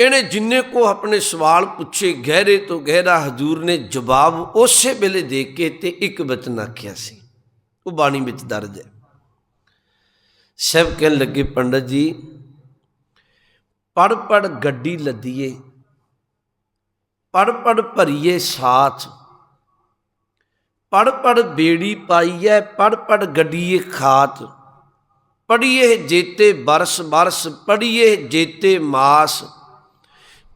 ਇਹਨੇ ਜਿੰਨੇ ਕੋ ਆਪਣੇ ਸਵਾਲ ਪੁੱਛੇ, ਗਹਿਰੇ ਤੋਂ ਗਹਿਰਾ ਹਜੂਰ ਨੇ ਜਵਾਬ ਉਸੇ ਵੇਲੇ ਦੇ ਕੇ ਤੇ ਇੱਕ ਬਚਨ ਆਖਿਆ ਸੀ। ਉਹ ਬਾਣੀ ਵਿੱਚ ਦਰਜ ਹੈ। ਸਭ ਕਹਿਣ ਲੱਗੇ, ਪੰਡਤ ਜੀ ਪੜ ਪੜ ਗੱਡੀ ਲੱਦੀਏ ਪੜ ਪੜ ਭਰੀਏ ਸਾਥ ਪੜ ਪੜ ਬੇੜੀ ਪਾਈਐ ਪੜ ਪੜ ਗੱਡੀਏ ਖਾਤ ਪੜੀਏ ਜੇਤੇ ਬਰਸ ਬਰਸ ਪੜੀਏ ਜੇਤੇ ਮਾਸ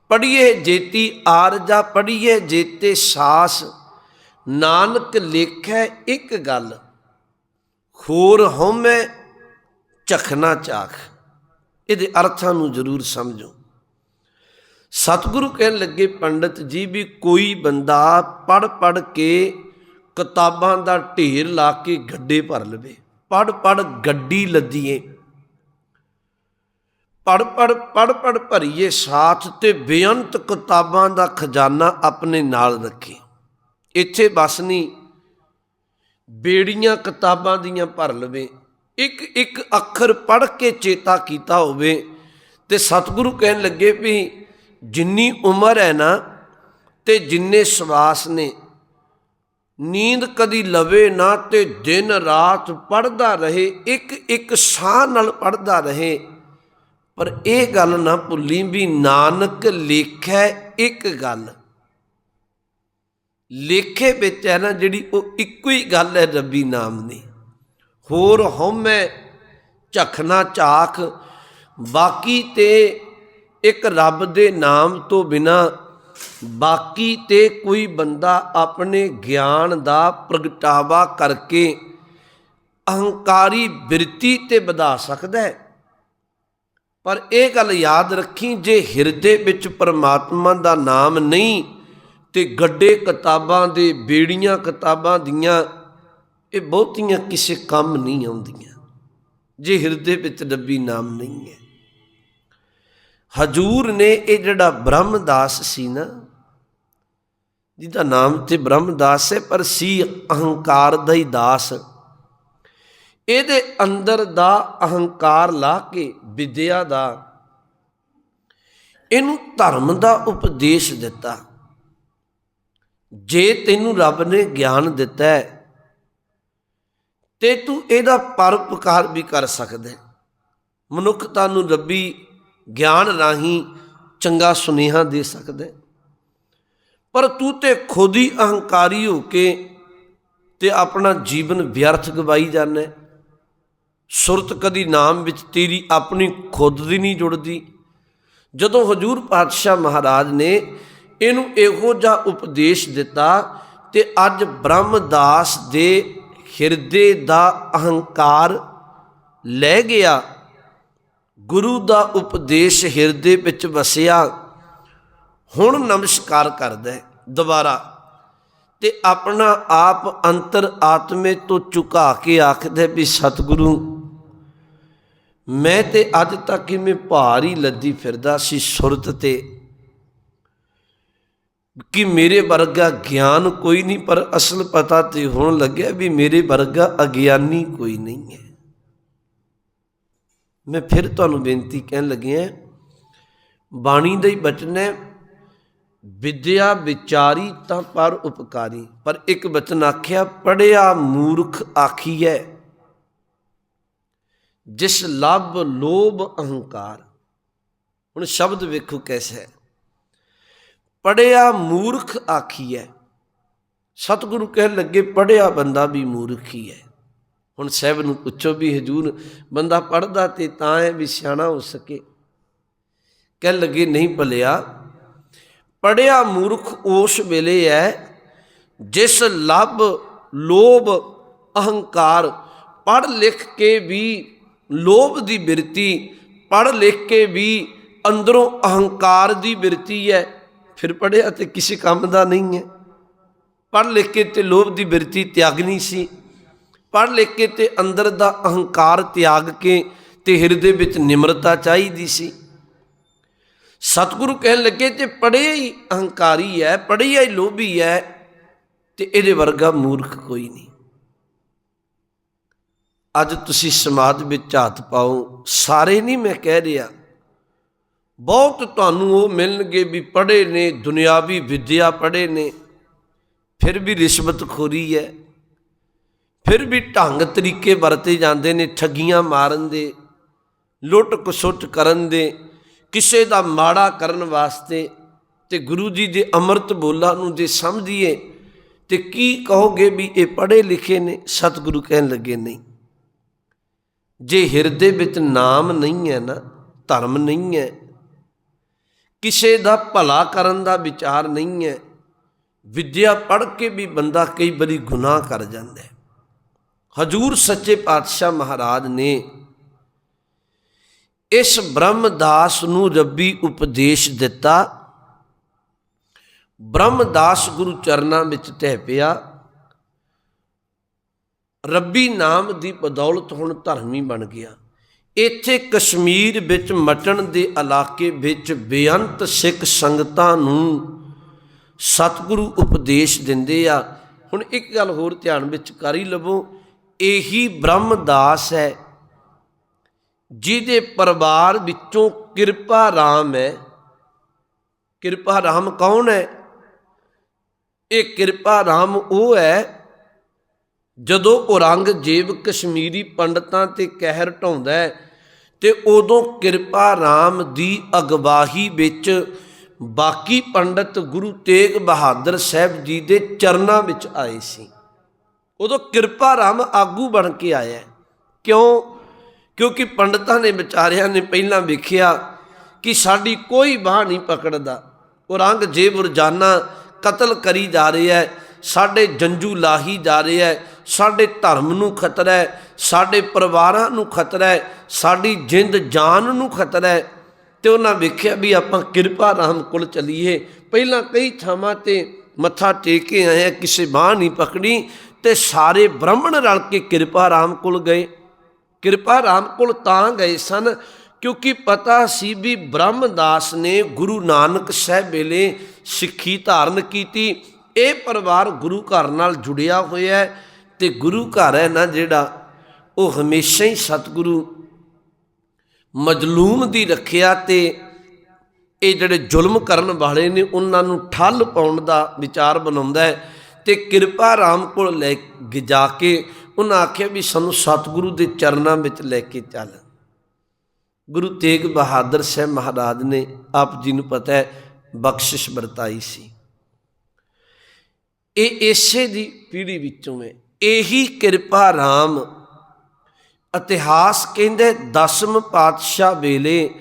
ਪੜੀਏ ਜੇਤੀ ਆਰਜਾ ਪੜੀਏ ਜੇਤੇ ਸਾਸ। ਨਾਨਕ ਲੇਖੈ ਇੱਕ ਗੱਲ ਹੋਰ ਹਉਮੈ ਚਖਣਾ ਚਾਖ ਇਹਦੇ ਅਰਥਾਂ ਨੂੰ ਜ਼ਰੂਰ ਸਮਝੋ। ਸਤਿਗੁਰੂ ਕਹਿਣ ਲੱਗੇ, ਪੰਡਤ ਜੀ, ਵੀ ਕੋਈ ਬੰਦਾ ਪੜ ਪੜ ਕੇ ਕਿਤਾਬਾਂ ਦਾ ਢੇਰ ਲਾ ਕੇ ਗੱਡੇ ਭਰ ਲਵੇ। ਪੜ ਪੜ ਗੱਡੀ ਲੱਦੀਏ। ਪੜ ਪੜ ਪੜ ਪੜ ਭਰੀਏ ਸਾਥ ਤੇ ਬੇਅੰਤ ਕਿਤਾਬਾਂ ਦਾ ਖਜ਼ਾਨਾ ਆਪਣੇ ਨਾਲ ਰੱਖੇ। ਇੱਥੇ ਬਸ ਨਹੀਂ ਬੇੜੀਆਂ ਕਿਤਾਬਾਂ ਦੀਆਂ ਭਰ ਲਵੇ। ਇੱਕ ਇੱਕ ਅੱਖਰ ਪੜ ਕੇ ਚੇਤਾ ਕੀਤਾ ਹੋਵੇ ਤੇ ਸਤਿਗੁਰੂ ਕਹਿਣ ਲੱਗੇ ਵੀ ਜਿੰਨੀ ਉਮਰ ਹੈ ਨਾ ਤੇ ਜਿੰਨੇ ਸਵਾਸ ਨੇ, ਨੀਂਦ ਕਦੀ ਲਵੇ ਨਾ ਤੇ ਦਿਨ ਰਾਤ ਪੜਦਾ ਰਹੇ, ਇੱਕ ਇੱਕ ਸਾਹ ਨਾਲ ਪੜਦਾ ਰਹੇ ਪਰ ਇਹ ਗੱਲ ਨਾ ਭੁੱਲੀ ਵੀ ਨਾਨਕ ਲੇਖੈ ਇੱਕ ਗੱਲ। ਲੇਖੇ ਵਿੱਚ ਹੈ ਨਾ ਜਿਹੜੀ ਉਹ ਇੱਕੋ ਹੀ ਗੱਲ ਹੈ ਰੱਬੀ ਨਾਮ ਦੀ। ਹੋਰ ਹਉਮੈ ਝਖਣਾ ਝਾਖ, ਬਾਕੀ ਤੇ ਇੱਕ ਰੱਬ ਦੇ ਨਾਮ ਤੋਂ ਬਿਨਾ ਬਾਕੀ ਤੇ ਕੋਈ ਬੰਦਾ ਆਪਣੇ ਗਿਆਨ ਦਾ ਪ੍ਰਗਟਾਵਾ ਕਰਕੇ ਅਹੰਕਾਰੀ ਬਿਰਤੀ ਤੇ ਵਧਾ ਸਕਦਾ ਹੈ। ਪਰ ਇਹ ਗੱਲ ਯਾਦ ਰੱਖੀ, ਜੇ ਹਿਰਦੇ ਵਿੱਚ ਪਰਮਾਤਮਾ ਦਾ ਨਾਮ ਨਹੀਂ ਤੇ ਗੱਡੇ ਕਿਤਾਬਾਂ ਦੇ, ਬੇੜੀਆਂ ਕਿਤਾਬਾਂ ਦੀਆਂ, ਇਹ ਬਹੁਤੀਆਂ ਕਿਸੇ ਕੰਮ ਨਹੀਂ ਆਉਂਦੀਆਂ। ਜੇ ਹਿਰਦੇ ਵਿੱਚ ਰੱਬੀ ਨਾਮ ਨਹੀਂ ਹੈ। ਹਜੂਰ ਨੇ ਇਹ ਜਿਹੜਾ ਬ੍ਰਹਮਦਾਸ ਸੀ ਨਾ, ਜਿਹਦਾ ਨਾਮ ਤੇ ਬ੍ਰਹਮਦਾਸ ਹੈ, ਪਰ ਸੀ ਅਹੰਕਾਰ ਦਾ ਹੀ ਦਾਸ ਇਹਦੇ ਅੰਦਰ ਦਾ ਅਹੰਕਾਰ ਲਾ ਕੇ ਵਿਦਿਆ ਦਾ ਇਹਨੂੰ ਧਰਮ ਦਾ ਉਪਦੇਸ਼ ਦਿੱਤਾ। ਜੇ ਤੈਨੂੰ ਰੱਬ ਨੇ ਗਿਆਨ ਦਿੱਤਾ ਹੈ, ਤੇ ਤੂੰ ਇਹਦਾ ਪਰਉਪਕਾਰ ਵੀ ਕਰ ਸਕਦਾ ਮਨੁੱਖਤਾ ਨੂੰ ਰੱਬੀ ਗਿਆਨ ਰਾਹੀਂ ਚੰਗਾ ਸੁਨੇਹਾ ਦੇ ਸਕਦਾ ਪਰ ਤੂੰ ਤੇ ਖੁਦ ਹੀ ਅਹੰਕਾਰੀ ਹੋ ਕੇ ਤੇ ਆਪਣਾ ਜੀਵਨ ਵਿਅਰਥ ਗਵਾਈ ਜਾਂਦਾ ਸੁਰਤ ਕਦੀ ਨਾਮ ਵਿੱਚ ਤੇਰੀ ਆਪਣੀ ਖੁਦ ਦੀ ਨਹੀਂ ਜੁੜਦੀ। ਜਦੋਂ ਹਜੂਰ ਪਾਤਸ਼ਾਹ ਮਹਾਰਾਜ ਨੇ ਇਹਨੂੰ ਇਹੋ ਜਿਹਾ ਉਪਦੇਸ਼ ਦਿੱਤਾ ਤੇ ਅੱਜ ਬ੍ਰਹਮਦਾਸ ਦੇ ਹਿਰਦੇ ਦਾ ਅਹੰਕਾਰ ਲੈ ਗਿਆ, ਗੁਰੂ ਦਾ ਉਪਦੇਸ਼ ਹਿਰਦੇ ਵਿੱਚ ਵਸਿਆ, ਹੁਣ ਨਮਸਕਾਰ ਕਰਦਾ ਦੁਬਾਰਾ ਤੇ ਆਪਣਾ ਆਪ ਅੰਤਰ ਆਤਮੇ ਤੋਂ ਝੁਕਾ ਕੇ ਆਖਦਾ ਵੀ ਸਤਿਗੁਰੂ ਮੈਂ ਤੇ ਅੱਜ ਤੱਕ ਹੀ ਮੈਂ ਭਾਰ ਲੱਦੀ ਫਿਰਦਾ ਸੀ ਸੁਰਤ ਤੇ? ਕਿ ਮੇਰੇ ਵਰਗਾ ਗਿਆਨ ਕੋਈ ਨਹੀਂ, ਪਰ ਅਸਲ ਪਤਾ ਤੇ ਹੋਣ ਲੱਗਿਆ ਵੀ ਮੇਰੇ ਵਰਗਾ ਅਗਿਆਨੀ ਕੋਈ ਨਹੀਂ ਹੈ। ਮੈਂ ਫਿਰ ਤੁਹਾਨੂੰ ਬੇਨਤੀ ਕਹਿਣ ਲੱਗਿਆ ਬਾਣੀ ਦਾ ਹੀ ਬਚਨ ਹੈ, ਵਿਦਿਆ ਵਿਚਾਰੀ ਤਾਂ ਪਰ ਉਪਕਾਰੀ। ਪਰ ਇੱਕ ਬਚਨ ਆਖਿਆ ਪੜਿਆ ਮੂਰਖ ਆਖੀਐ ਜਿਸ ਲਬ ਲੋਭ ਅਹੰਕਾਰ। ਹੁਣ ਸ਼ਬਦ ਵੇਖੋ ਕੈਸਾ ਹੈ। ਪੜਿਆ ਮੂਰਖ ਆਖੀਐ। ਸਤਿਗੁਰੂ ਕਹਿਣ ਲੱਗੇ, ਪੜਿਆ ਬੰਦਾ ਵੀ ਮੂਰਖ ਹੀ ਹੈ। ਹੁਣ ਸਹਿਬ ਨੂੰ ਪੁੱਛੋ ਵੀ, ਹਜੂਰ, ਬੰਦਾ ਪੜਦਾ ਤੇ ਤਾਂ ਹੈ ਵੀ ਸਿਆਣਾ ਹੋ ਸਕੇ। ਕਹਿ ਲੱਗੇ, ਨਹੀਂ ਭਲਿਆ। ਪੜਿਆ ਮੂਰਖ ਉਸ ਵੇਲੇ ਹੈ ਜਿਸ ਲੱਭ ਲੋਭ ਅਹੰਕਾਰ ਪੜ ਲਿਖ ਕੇ ਵੀ ਲੋਭ ਦੀ ਬਿਰਤੀ ਪੜ ਲਿਖ ਕੇ ਵੀ ਅੰਦਰੋਂ ਅਹੰਕਾਰ ਦੀ ਬਿਰਤੀ ਹੈ। ਫਿਰ ਪੜਿਆ ਤੇ ਕਿਸੇ ਕੰਮ ਦਾ ਨਹੀਂ ਹੈ। ਪੜ ਲਿਖ ਕੇ ਤੇ ਲੋਭ ਦੀ ਬਿਰਤੀ ਤਿਆਗਣੀ ਸੀ। ਪੜ ਲਿਖ ਕੇ ਤੇ ਅੰਦਰ ਦਾ ਅਹੰਕਾਰ ਤਿਆਗ ਕੇ ਤੇ ਹਿਰਦੇ ਵਿੱਚ ਨਿਮਰਤਾ ਚਾਹੀਦੀ ਸੀ। ਸਤਿਗੁਰੂ ਕਹਿਣ ਲੱਗੇ ਤੇ ਪੜਿਆ ਹੀ ਅਹੰਕਾਰੀ ਹੈ ਪੜ੍ਹੇ ਹੀ ਲੋਭੀ ਹੈ ਤੇ ਇਹਦੇ ਵਰਗਾ ਮੂਰਖ ਕੋਈ ਨਹੀਂ। ਅੱਜ ਤੁਸੀਂ ਸਮਾਜ ਵਿੱਚ ਹੱਥ ਪਾਓ, ਸਾਰੇ ਨਹੀਂ ਮੈਂ ਕਹਿ ਰਿਹਾ। ਬਹੁਤ ਤੁਹਾਨੂੰ ਉਹ ਮਿਲਣਗੇ ਵੀ ਪੜ੍ਹੇ ਨੇ, ਦੁਨਿਆਵੀ ਵਿੱਦਿਆ ਪੜ੍ਹੇ ਨੇ। ਫਿਰ ਵੀ ਰਿਸ਼ਵਤਖੋਰੀ ਹੈ। ਫਿਰ ਵੀ ਢੰਗ ਤਰੀਕੇ ਵਰਤੇ ਜਾਂਦੇ ਨੇ, ਠੱਗੀਆਂ ਮਾਰਨ ਦੇ, ਲੁੱਟ ਕਸੁੱਟ ਕਰਨ ਦੇ, ਕਿਸੇ ਦਾ ਮਾੜਾ ਕਰਨ ਵਾਸਤੇ। ਤੇ ਗੁਰੂ ਜੀ ਦੇ ਅੰਮ੍ਰਿਤ ਬੋਲਾਂ ਨੂੰ ਜੇ ਸਮਝੀਏ, ਤੇ ਕੀ ਕਹੋਗੇ ਵੀ ਇਹ ਪੜ੍ਹੇ ਲਿਖੇ ਨੇ, ਸਤਿਗੁਰੂ ਕਹਿਣ ਲੱਗੇ ਨਹੀਂ। ਜੇ ਹਿਰਦੇ ਵਿੱਚ ਨਾਮ ਨਹੀਂ ਹੈ ਨਾ, ਧਰਮ ਨਹੀਂ ਹੈ, ਕਿਸੇ ਦਾ ਭਲਾ ਕਰਨ ਦਾ ਵਿਚਾਰ ਨਹੀਂ ਹੈ, ਵਿਦਿਆ ਪੜ੍ਹ ਕੇ ਵੀ ਬੰਦਾ ਕਈ ਵਾਰੀ ਗੁਨਾਹ ਕਰ ਜਾਂਦਾ ਹੈ। ਹਜੂਰ ਸੱਚੇ ਪਾਤਸ਼ਾਹ ਮਹਾਰਾਜ ਨੇ ਇਸ ਬ੍ਰਹਮਦਾਸ ਨੂੰ ਰੱਬੀ ਉਪਦੇਸ਼ ਦਿੱਤਾ। ਬ੍ਰਹਮਦਾਸ ਗੁਰੂ ਚਰਨਾਂ ਵਿੱਚ ਟਹਿ ਪਿਆ। ਰੱਬੀ ਨਾਮ ਦੀ ਬਦੌਲਤ ਹੁਣ ਧਰਮੀ ਬਣ ਗਿਆ। ਇੱਥੇ ਕਸ਼ਮੀਰ ਵਿੱਚ ਮਟਣ ਦੇ ਇਲਾਕੇ ਵਿੱਚ ਬੇਅੰਤ ਸਿੱਖ ਸੰਗਤਾਂ ਨੂੰ ਸਤਿਗੁਰੂ ਉਪਦੇਸ਼ ਦਿੰਦੇ ਆ। ਹੁਣ ਇੱਕ ਗੱਲ ਹੋਰ ਧਿਆਨ ਵਿੱਚ ਕਰ ਹੀ ਲਵੋ, ਇਹੀ ਬ੍ਰਹਮਦਾਸ ਹੈ, ਜਿਹਦੇ ਪਰਿਵਾਰ ਵਿੱਚੋਂ ਕਿਰਪਾ ਰਾਮ ਹੈ। ਕਿਰਪਾ ਰਾਮ ਕੌਣ ਹੈ? ਇਹ ਕਿਰਪਾ ਰਾਮ ਉਹ ਹੈ ਜਦੋਂ ਔਰੰਗਜ਼ੇਬ ਕਸ਼ਮੀਰੀ ਪੰਡਤਾਂ ਤੇ ਕਹਿਰ ਢਾਉਂਦਾ ਹੈ ਤੇ ਉਦੋਂ ਕਿਰਪਾ ਰਾਮ ਦੀ ਅਗਵਾਹੀ ਵਿੱਚ ਬਾਕੀ ਪੰਡਤ ਗੁਰੂ ਤੇਗ ਬਹਾਦਰ ਸਾਹਿਬ ਜੀ ਦੇ ਚਰਨਾਂ ਵਿੱਚ ਆਏ ਸੀ। ਉਦੋਂ ਕਿਰਪਾ ਰਾਮ ਆਗੂ ਬਣ ਕੇ ਆਇਆ ਕਿਉਂ? ਕਿਉਂਕਿ ਪੰਡਤਾਂ ਨੇ ਵਿਚਾਰਿਆਂ ਨੇ ਪਹਿਲਾਂ ਵੇਖਿਆ ਕਿ ਸਾਡੀ ਕੋਈ ਬਾਹ ਨਹੀਂ ਪਕੜਦਾ। ਔਰੰਗਜ਼ੇਬ ਰੋਜ਼ਾਨਾ ਕਤਲ ਕਰੀ ਜਾ ਰਿਹਾ ਹੈ, ਸਾਡੇ ਜੰਜੂ ਲਾਹੀ ਜਾ ਰਿਹਾ ਹੈ ਸਾਡੇ ਧਰਮ ਨੂੰ ਖਤਰਾ ਹੈ, ਸਾਡੇ ਪਰਿਵਾਰਾਂ ਨੂੰ ਖਤਰਾ ਹੈ, ਸਾਡੀ ਜਿੰਦ ਜਾਨ ਨੂੰ ਖਤਰਾ ਹੈ। ਤੇ ਉਹਨਾਂ ਵੇਖਿਆ ਵੀ ਆਪਾਂ ਕਿਰਪਾ ਰਾਮ ਕੋਲ ਚਲੀਏ। ਪਹਿਲਾਂ ਕਈ ਥਾਵਾਂ ਤੇ ਮੱਥਾ ਟੇਕ ਕੇ ਆਏ ਕਿਸੇ ਬਾਹ ਨਹੀਂ ਪਕੜੀ ਤੇ ਸਾਰੇ ਬ੍ਰਾਹਮਣ ਰਲ ਕੇ ਕਿਰਪਾ ਰਾਮ ਕੋਲ ਗਏ। ਕਿਰਪਾ ਰਾਮ ਕੋਲ ਤਾਂ ਗਏ ਸਨ ਕਿਉਂਕਿ ਪਤਾ ਸੀ ਵੀ ਬ੍ਰਹਮਦਾਸ ਨੇ ਗੁਰੂ ਨਾਨਕ ਸਾਹਿਬ ਵੇਲੇ ਸਿੱਖੀ ਧਾਰਨ ਕੀਤੀ। ਇਹ ਪਰਿਵਾਰ ਗੁਰੂ ਘਰ ਨਾਲ ਜੁੜਿਆ ਹੋਇਆ ਹੈ। ਤੇ ਗੁਰੂ ਘਰ ਹੈ ਨਾ ਜਿਹੜਾ, ਉਹ ਹਮੇਸ਼ਾ ਹੀ ਸਤਿਗੁਰੂ ਮਜਲੂਮ ਦੀ ਰੱਖਿਆ ਤੇ ਇਹ ਜਿਹੜੇ ਜ਼ੁਲਮ ਕਰਨ ਵਾਲੇ ਨੇ, ਉਹਨਾਂ ਨੂੰ ਠੱਲ ਪਾਉਣ ਦਾ ਵਿਚਾਰ ਬਣਾਉਂਦਾ ਹੈ ਤੇ ਕਿਰਪਾ ਰਾਮ ਕੋਲ ਲੈ ਜਾ ਕੇ ਉਹਨਾਂ ਆਖਿਆ ਵੀ ਸਾਨੂੰ ਸਤਿਗੁਰੂ ਦੇ ਚਰਨਾਂ ਵਿੱਚ ਲੈ ਕੇ ਚੱਲ। ਗੁਰੂ ਤੇਗ ਬਹਾਦਰ ਸਾਹਿਬ ਮਹਾਰਾਜ ਨੇ ਆਪ ਜੀ ਨੂੰ ਪਤਾ ਹੈ ਬਖਸ਼ਿਸ਼ ਵਰਤਾਈ ਸੀ। ਇਹ ਇਸੇ ਦੀ ਪੀੜ੍ਹੀ ਵਿੱਚੋਂ ਹੈ। ਇਹੀ ਕਿਰਪਾ ਰਾਮ। ਇਤਿਹਾਸ ਕਹਿੰਦੇ ਦਸਮ ਪਾਤਸ਼ਾਹ ਵੇਲੇ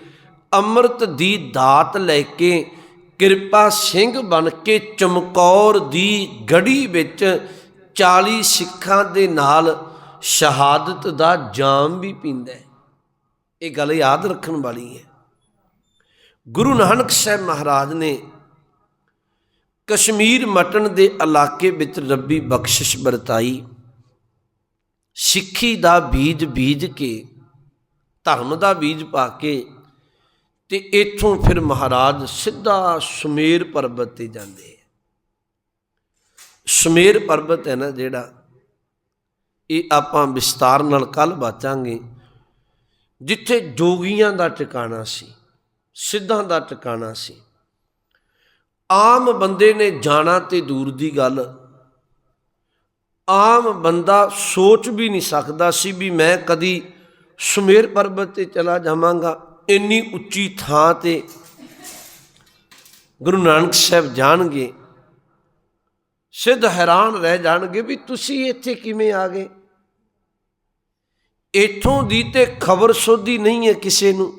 ਅੰਮ੍ਰਿਤ ਦੀ ਦਾਤ ਲੈ ਕੇ ਕਿਰਪਾ ਸਿੰਘ ਬਣ ਕੇ ਚਮਕੌਰ ਦੀ ਗੜੀ ਵਿੱਚ 40 ਸਿੱਖਾਂ ਦੇ ਨਾਲ ਸ਼ਹਾਦਤ ਦਾ ਜਾਮ ਵੀ ਪੀਂਦਾ ਹੈ। ਇਹ ਗੱਲ ਯਾਦ ਰੱਖਣ ਵਾਲੀ ਹੈ। ਗੁਰੂ ਨਾਨਕ ਸਾਹਿਬ ਮਹਾਰਾਜ ਨੇ ਕਸ਼ਮੀਰ ਮਟਨ ਦੇ ਇਲਾਕੇ ਵਿੱਚ ਰੱਬੀ ਬਖਸ਼ਿਸ਼ ਵਰਤਾਈ। ਸਿੱਖੀ ਦਾ ਬੀਜ ਬੀਜ ਕੇ, ਧਰਮ ਦਾ ਬੀਜ ਪਾ ਕੇ ਤੇ ਇੱਥੋਂ ਫਿਰ ਮਹਾਰਾਜ ਸਿੱਧਾ ਸੁਮੇਰ ਪਰਬਤ ਤੇ ਜਾਂਦੇ ਸੁਮੇਰ ਪਰਬਤ ਹੈ ਨਾ ਜਿਹੜਾ, ਇਹ ਆਪਾਂ ਵਿਸਤਾਰ ਨਾਲ ਕੱਲ ਬਾਤਾਂਗੇ ਜਿੱਥੇ ਜੋਗੀਆਂ ਦਾ ਟਿਕਾਣਾ ਸੀ, ਸਿੱਧਾਂ ਦਾ ਟਿਕਾਣਾ ਸੀ। ਆਮ ਬੰਦੇ ਨੇ ਜਾਣਾ ਤੇ ਦੂਰ ਦੀ ਗੱਲ ਆਮ ਬੰਦਾ ਸੋਚ ਵੀ ਨਹੀਂ ਸਕਦਾ ਸੀ ਵੀ ਮੈਂ ਕਦੀ ਸੁਮੇਰ ਪਰਬਤ ਤੇ ਚਲਾ ਜਾਵਾਂਗਾ। ਇੰਨੀ ਉੱਚੀ ਥਾਂ ਤੇ ਗੁਰੂ ਨਾਨਕ ਸਾਹਿਬ ਜਾਣਗੇ, ਸਿੱਧ ਹੈਰਾਨ ਰਹਿ ਜਾਣਗੇ ਵੀ ਤੁਸੀਂ ਇੱਥੇ ਕਿਵੇਂ ਆ ਗਏ। ਇਥੋਂ ਦੀ ਤੇ ਖਬਰ ਸੋਧੀ ਨਹੀਂ ਹੈ ਕਿਸੇ ਨੂੰ।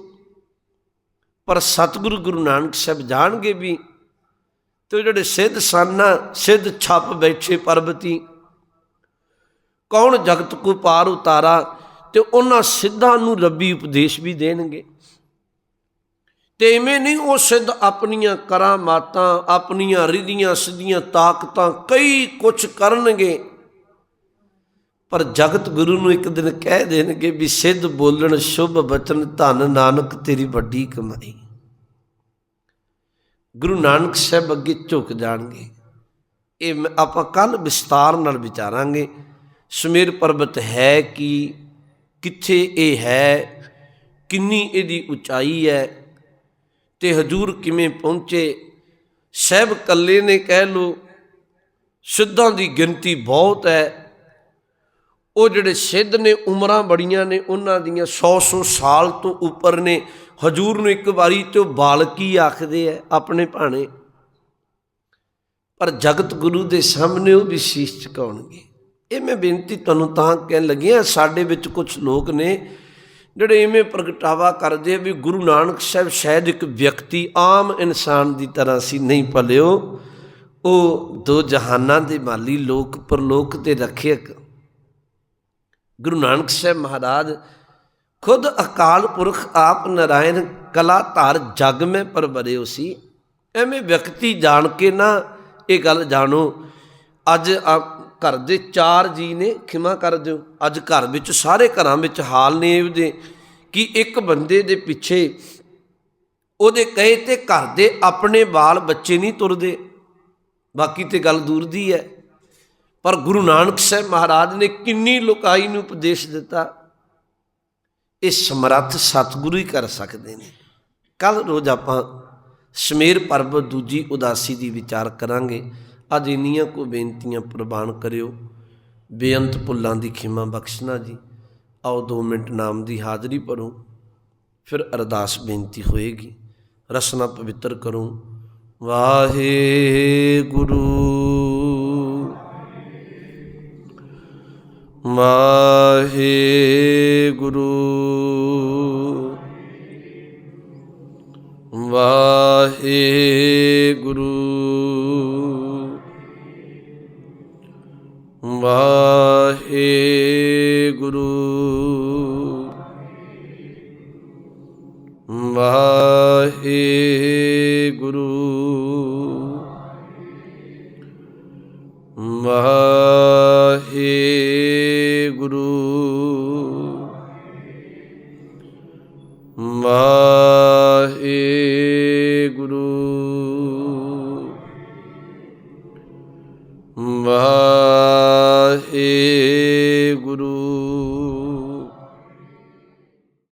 ਪਰ ਸਤਿਗੁਰੂ ਗੁਰੂ ਨਾਨਕ ਸਾਹਿਬ ਜਾਣਗੇ ਵੀ ਤੇ ਜਿਹੜੇ ਸਿੱਧ ਸਨ, ਸਿੱਧ ਛੱਪ ਬੈਠੇ ਪਰਬਤੀ ਕੌਣ ਜਗਤ ਕੋ ਪਾਰ ਉਤਾਰਾ ਤੇ ਉਹਨਾਂ ਸਿੱਧਾਂ ਨੂੰ ਰੱਬੀ ਉਪਦੇਸ਼ ਵੀ ਦੇਣਗੇ। ਤੇ ਐਵੇਂ ਨਹੀਂ ਉਹ ਸਿੱਧ ਆਪਣੀਆਂ ਕਰਾਮਾਤਾਂ ਆਪਣੀਆਂ ਰਿਧੀਆਂ, ਸਿੱਧੀਆਂ ਤਾਕਤਾਂ ਕਈ ਕੁਝ ਕਰਨਗੇ, ਪਰ ਜਗਤ ਗੁਰੂ ਨੂੰ ਇੱਕ ਦਿਨ ਕਹਿ ਦੇਣਗੇ ਵੀ ਸਿੱਧ ਬੋਲਣ, ਸ਼ੁਭ ਬਚਨ, ਧਨ ਨਾਨਕ ਤੇਰੀ ਵੱਡੀ ਕਮਾਈ। ਗੁਰੂ ਨਾਨਕ ਸਾਹਿਬ ਅੱਗੇ ਝੁਕ ਜਾਣਗੇ। ਇਹ ਆਪਾਂ ਕੱਲ ਵਿਸਤਾਰ ਨਾਲ ਵਿਚਾਰਾਂਗੇ। ਸਮੇਰ ਪਰਬਤ ਹੈ ਕਿ? ਕਿੱਥੇ ਇਹ ਹੈ? ਕਿੰਨੀ ਇਹਦੀ ਉਚਾਈ ਹੈ? ਤੇ ਹਜੂਰ ਕਿਵੇਂ ਪਹੁੰਚੇ? ਸਹਿਬ ਕੱਲੇ ਨੇ ਕਹਿ ਲੋ, ਸਿੱਧਾਂ ਦੀ ਗਿਣਤੀ ਬਹੁਤ ਹੈ। ਉਹ ਜਿਹੜੇ ਸਿੱਧ ਨੇ, ਉਮਰਾਂ ਬੜੀਆਂ ਨੇ, ਉਹਨਾਂ ਦੀਆਂ 100-100 ਸਾਲ ਤੋਂ ਉੱਪਰ ਨੇ। ਹਜੂਰ ਨੂੰ ਇੱਕ ਵਾਰੀ ਤੇ ਉਹ ਬਾਲਕੀ ਆਖਦੇ ਐ ਆਪਣੇ ਭਾਣੇ। ਪਰ ਜਗਤ ਗੁਰੂ ਦੇ ਸਾਹਮਣੇ ਉਹ ਵੀ ਸ਼ੀਸ਼ ਝੁਕਾਉਣਗੇ। ਇਹ ਮੈਂ ਬੇਨਤੀ ਤੁਹਾਨੂੰ ਤਾਂ ਕਹਿਣ ਲੱਗਿਆ ਸਾਡੇ ਵਿੱਚ ਕੁਝ ਲੋਕ ਨੇ ਜਿਹੜੇ ਇਵੇਂ ਪ੍ਰਗਟਾਵਾ ਕਰਦੇ ਵੀ ਗੁਰੂ ਨਾਨਕ ਸਾਹਿਬ ਸ਼ਾਇਦ ਇੱਕ ਵਿਅਕਤੀ ਆਮ ਇਨਸਾਨ ਦੀ ਤਰ੍ਹਾਂ ਸੀ, ਨਹੀਂ ਭਲਿਓ। ਉਹ ਦੋ ਜਹਾਨਾਂ ਦੇ ਮਾਲੀ ਲੋਕ, ਪਰਲੋਕ ਤੇ ਰੱਖਿਅਕ। ਗੁਰੂ ਨਾਨਕ ਸਾਹਿਬ ਮਹਾਰਾਜ ਖੁਦ ਅਕਾਲ ਪੁਰਖ, ਆਪ ਨਰਾਇਣ ਕਲਾ ਧਾਰ ਜਗ ਮੈਂ ਪਰਵਰਿਓ ਸੀ। ਐਵੇਂ ਵਿਅਕਤੀ ਜਾਣ ਕੇ ਨਾ ਇਹ ਗੱਲ ਜਾਣੋ, ਅੱਜ ਘਰ ਦੇ ਚਾਰ ਜੀ ਨੇ ਖਿਮਾ ਕਰ ਦਿਓ। ਅੱਜ ਘਰ ਵਿੱਚ ਸਾਰੇ ਘਰਾਂ ਵਿੱਚ ਹਾਲ ਨੇ ਇਹਦੇ ਕਿ ਇੱਕ ਬੰਦੇ ਦੇ ਪਿੱਛੇ ਉਹਦੇ ਕਹੇ ਤੇ ਘਰ ਦੇ ਆਪਣੇ ਬਾਲ ਬੱਚੇ ਨਹੀਂ ਤੁਰਦੇ। ਬਾਕੀ ਤੇ ਗੱਲ ਦੂਰ ਦੀ ਹੈ। ਪਰ ਗੁਰੂ ਨਾਨਕ ਸਾਹਿਬ ਮਹਾਰਾਜ ਨੇ ਕਿੰਨੀ ਲੋਕਾਈ ਨੂੰ ਉਪਦੇਸ਼ ਦਿੱਤਾ। ਇਹ ਸਮਰੱਥ ਸਤਿਗੁਰੂ ਹੀ ਕਰ ਸਕਦੇ ਨੇ। ਕੱਲ ਰੋਜ਼ ਆਪਾਂ ਸਮੇਰ ਪਰਬ ਦੂਜੀ ਉਦਾਸੀ ਦੀ ਵਿਚਾਰ ਕਰਾਂਗੇ। ਅੱਜ ਇੰਨੀਆਂ ਕੋ ਬੇਨਤੀਆਂ ਪ੍ਰਵਾਨ ਕਰਿਓ। ਬੇਅੰਤ ਭੁੱਲਾਂ ਦੀ ਖਿਮਾ ਬਖਸ਼ਣਾ ਜੀ। ਆਓ 2 ਮਿੰਟ ਨਾਮ ਦੀ ਹਾਜ਼ਰੀ ਭਰੋ। ਫਿਰ ਅਰਦਾਸ ਬੇਨਤੀ ਹੋਏਗੀ। ਰਸਨਾ ਪਵਿੱਤਰ ਕਰੂੰ। ਵਾਹਿਗੁਰੂ ਵਾਹਿਗੁਰੂ। ਵਾਹਿਗੁਰੂ। ਵਾਹਿਗੁਰੂ। Mahi